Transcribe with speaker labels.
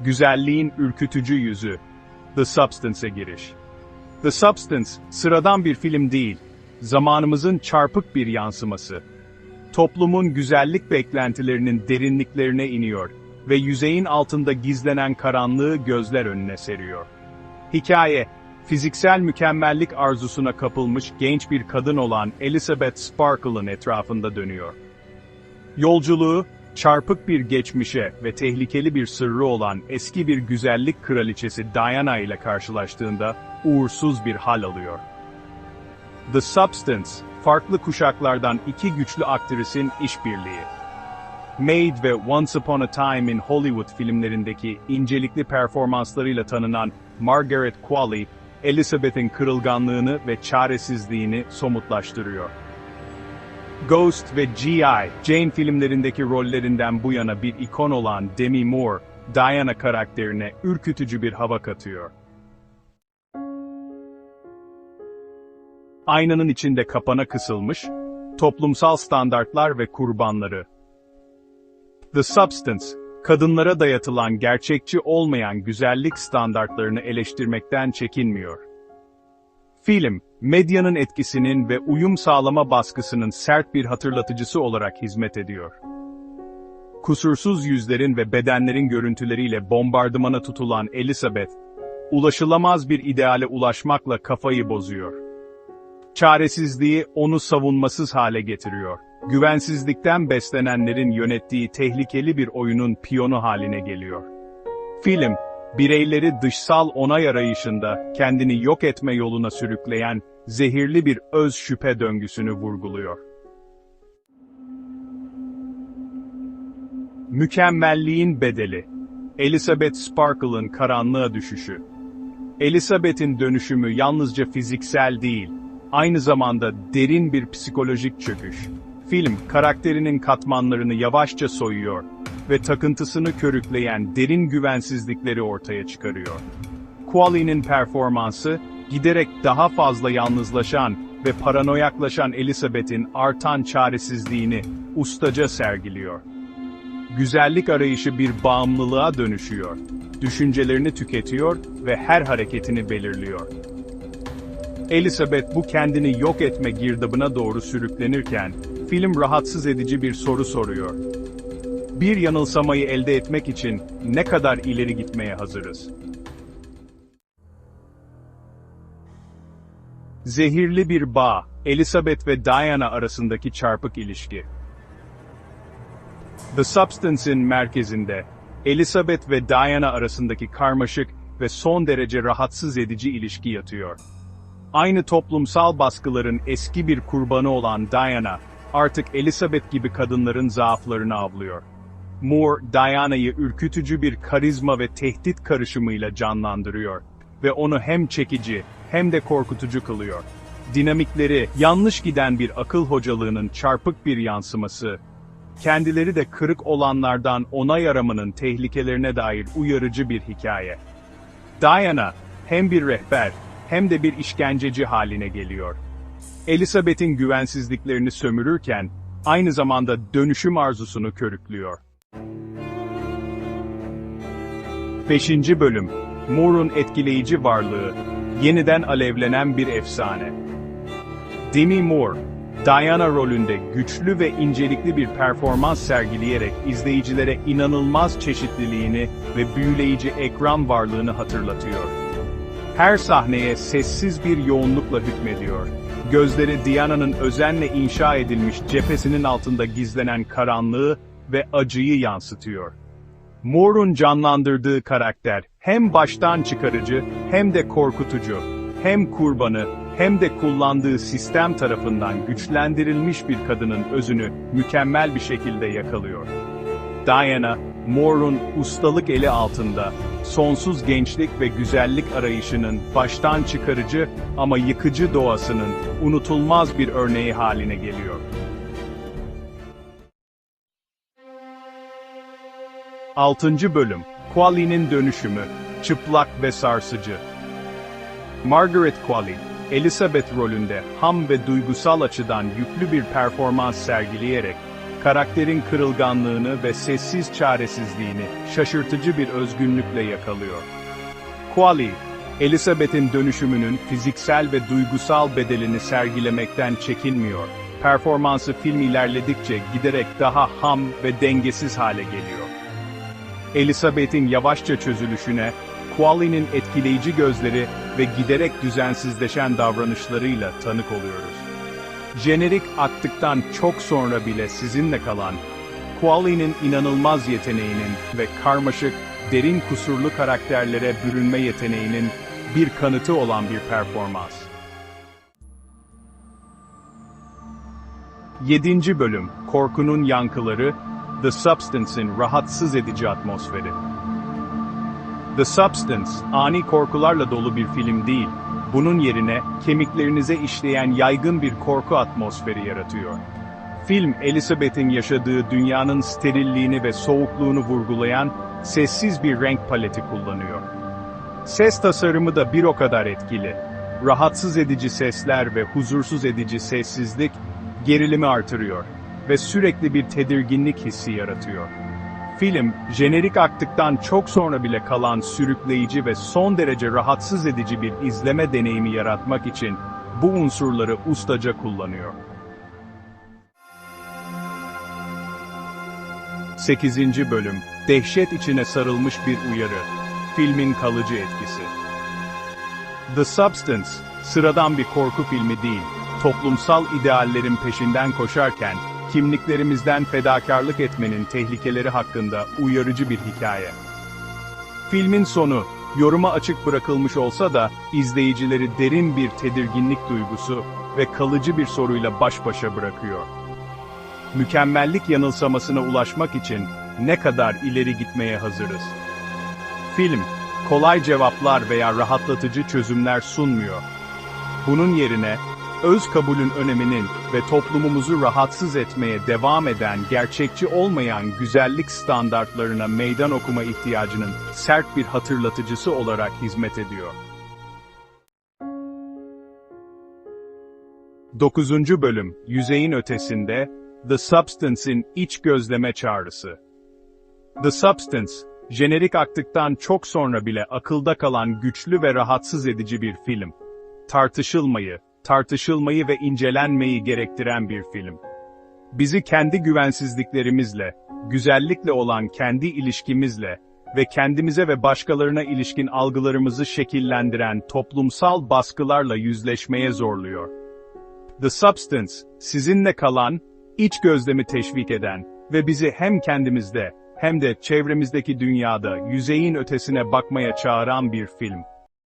Speaker 1: güzelliğin ürkütücü yüzü. The Substance'e giriş. The Substance, sıradan bir film değil, zamanımızın çarpık bir yansıması. Toplumun güzellik beklentilerinin derinliklerine iniyor ve yüzeyin altında gizlenen karanlığı gözler önüne seriyor. Hikaye, fiziksel mükemmellik arzusuna kapılmış genç bir kadın olan Elizabeth Sparkle'ın etrafında dönüyor. Yolculuğu, çarpık bir geçmişe ve tehlikeli bir sırrı olan eski bir güzellik kraliçesi Diana ile karşılaştığında uğursuz bir hal alıyor. The Substance, farklı kuşaklardan iki güçlü aktrisin işbirliği. Maid ve Once Upon a Time in Hollywood filmlerindeki incelikli performanslarıyla tanınan Margaret Qualley, Elizabeth'in kırılganlığını ve çaresizliğini somutlaştırıyor. Ghost ve G.I. Jane filmlerindeki rollerinden bu yana bir ikon olan Demi Moore, Diana karakterine ürkütücü bir hava katıyor. Aynanın içinde kapana kısılmış, toplumsal standartlar ve kurbanları. The Substance, kadınlara dayatılan gerçekçi olmayan güzellik standartlarını eleştirmekten çekinmiyor. Film, medyanın etkisinin ve uyum sağlama baskısının sert bir hatırlatıcısı olarak hizmet ediyor. Kusursuz yüzlerin ve bedenlerin görüntüleriyle bombardımana tutulan Elizabeth, ulaşılamaz bir ideale ulaşmakla kafayı bozuyor. Çaresizliği onu savunmasız hale getiriyor. Güvensizlikten beslenenlerin yönettiği tehlikeli bir oyunun piyonu haline geliyor. Film, bireyleri dışsal onay arayışında kendini yok etme yoluna sürükleyen zehirli bir öz şüphe döngüsünü vurguluyor. Mükemmelliğin bedeli. Elizabeth Sparkle'ın karanlığa düşüşü. Elizabeth'in dönüşümü yalnızca fiziksel değil, aynı zamanda derin bir psikolojik çöküş. Film, karakterinin katmanlarını yavaşça soyuyor ve takıntısını körükleyen derin güvensizlikleri ortaya çıkarıyor. Qualley'nin performansı, giderek daha fazla yalnızlaşan ve paranoyaklaşan Elizabeth'in artan çaresizliğini ustaca sergiliyor. Güzellik arayışı bir bağımlılığa dönüşüyor. Düşüncelerini tüketiyor ve her hareketini belirliyor. Elizabeth bu kendini yok etme girdabına doğru sürüklenirken, film rahatsız edici bir soru soruyor. Bir yanılsamayı elde etmek için ne kadar ileri gitmeye hazırız? Zehirli bir bağ, Elizabeth ve Diana arasındaki çarpık ilişki. The Substance'in merkezinde, Elizabeth ve Diana arasındaki karmaşık ve son derece rahatsız edici ilişki yatıyor. Aynı toplumsal baskıların eski bir kurbanı olan Diana, artık Elizabeth gibi kadınların zaaflarını avlıyor. Moore, Diana'yı ürkütücü bir karizma ve tehdit karışımıyla canlandırıyor ve onu hem çekici hem de korkutucu kılıyor. Dinamikleri, yanlış giden bir akıl hocalığının çarpık bir yansıması, kendileri de kırık olanlardan onay aramanın tehlikelerine dair uyarıcı bir hikaye. Diana, hem bir rehber, hem de bir işkenceci haline geliyor. Elizabeth'in güvensizliklerini sömürürken, aynı zamanda dönüşüm arzusunu körüklüyor. 5. Bölüm Moore'un etkileyici varlığı, yeniden alevlenen bir efsane. Demi Moore, Diana rolünde güçlü ve incelikli bir performans sergileyerek izleyicilere inanılmaz çeşitliliğini ve büyüleyici ekran varlığını hatırlatıyor. Her sahneye sessiz bir yoğunlukla hükmediyor. Gözleri Diana'nın özenle inşa edilmiş cephesinin altında gizlenen karanlığı ve acıyı yansıtıyor. Moore'un canlandırdığı karakter hem baştan çıkarıcı hem de korkutucu, hem kurbanı hem de kullandığı sistem tarafından güçlendirilmiş bir kadının özünü mükemmel bir şekilde yakalıyor. Diana, Moore'un ustalık eli altında, sonsuz gençlik ve güzellik arayışının baştan çıkarıcı ama yıkıcı doğasının unutulmaz bir örneği haline geliyor. 6. Bölüm Qualley'nin dönüşümü, çıplak ve sarsıcı. Margaret Qualley, Elizabeth rolünde ham ve duygusal açıdan yüklü bir performans sergileyerek, karakterin kırılganlığını ve sessiz çaresizliğini şaşırtıcı bir özgünlükle yakalıyor. Quali, Elizabeth'in dönüşümünün fiziksel ve duygusal bedelini sergilemekten çekinmiyor. Performansı film ilerledikçe giderek daha ham ve dengesiz hale geliyor. Elizabeth'in yavaşça çözülüşüne, Quali'nin etkileyici gözleri ve giderek düzensizleşen davranışlarıyla tanık oluyoruz. Jenerik aktıktan çok sonra bile sizinle kalan, Quali'nin inanılmaz yeteneğinin ve karmaşık, derin kusurlu karakterlere bürünme yeteneğinin bir kanıtı olan bir performans. 7. Bölüm, Korkunun Yankıları, The Substance'in rahatsız edici atmosferi. The Substance, ani korkularla dolu bir film değil, bunun yerine kemiklerinize işleyen yaygın bir korku atmosferi yaratıyor. Film, Elizabeth'in yaşadığı dünyanın sterilliğini ve soğukluğunu vurgulayan sessiz bir renk paleti kullanıyor. Ses tasarımı da bir o kadar etkili. Rahatsız edici sesler ve huzursuz edici sessizlik gerilimi artırıyor ve sürekli bir tedirginlik hissi yaratıyor. Film, jenerik aktıktan çok sonra bile kalan sürükleyici ve son derece rahatsız edici bir izleme deneyimi yaratmak için bu unsurları ustaca kullanıyor. 8. Bölüm Dehşet içine sarılmış bir uyarı. Filmin kalıcı etkisi. The Substance, sıradan bir korku filmi değil, toplumsal ideallerin peşinden koşarken, kimliklerimizden fedakarlık etmenin tehlikeleri hakkında uyarıcı bir hikaye. Filmin sonu, yoruma açık bırakılmış olsa da, izleyicileri derin bir tedirginlik duygusu ve kalıcı bir soruyla baş başa bırakıyor. Mükemmellik yanılsamasına ulaşmak için ne kadar ileri gitmeye hazırız? Film, kolay cevaplar veya rahatlatıcı çözümler sunmuyor. Bunun yerine, öz kabulün öneminin ve toplumumuzu rahatsız etmeye devam eden gerçekçi olmayan güzellik standartlarına meydan okuma ihtiyacının sert bir hatırlatıcısı olarak hizmet ediyor. 9. Bölüm, Yüzeyin Ötesinde, The Substance'in iç gözleme çağrısı. The Substance, jenerik aktıktan çok sonra bile akılda kalan güçlü ve rahatsız edici bir film. Tartışılmayı, tartışılmayı ve incelenmeyi gerektiren bir film. Bizi kendi güvensizliklerimizle, güzellikle olan kendi ilişkimizle ve kendimize ve başkalarına ilişkin algılarımızı şekillendiren toplumsal baskılarla yüzleşmeye zorluyor. The Substance, sizinle kalan, iç gözlemi teşvik eden ve bizi hem kendimizde hem de çevremizdeki dünyada yüzeyin ötesine bakmaya çağıran bir film.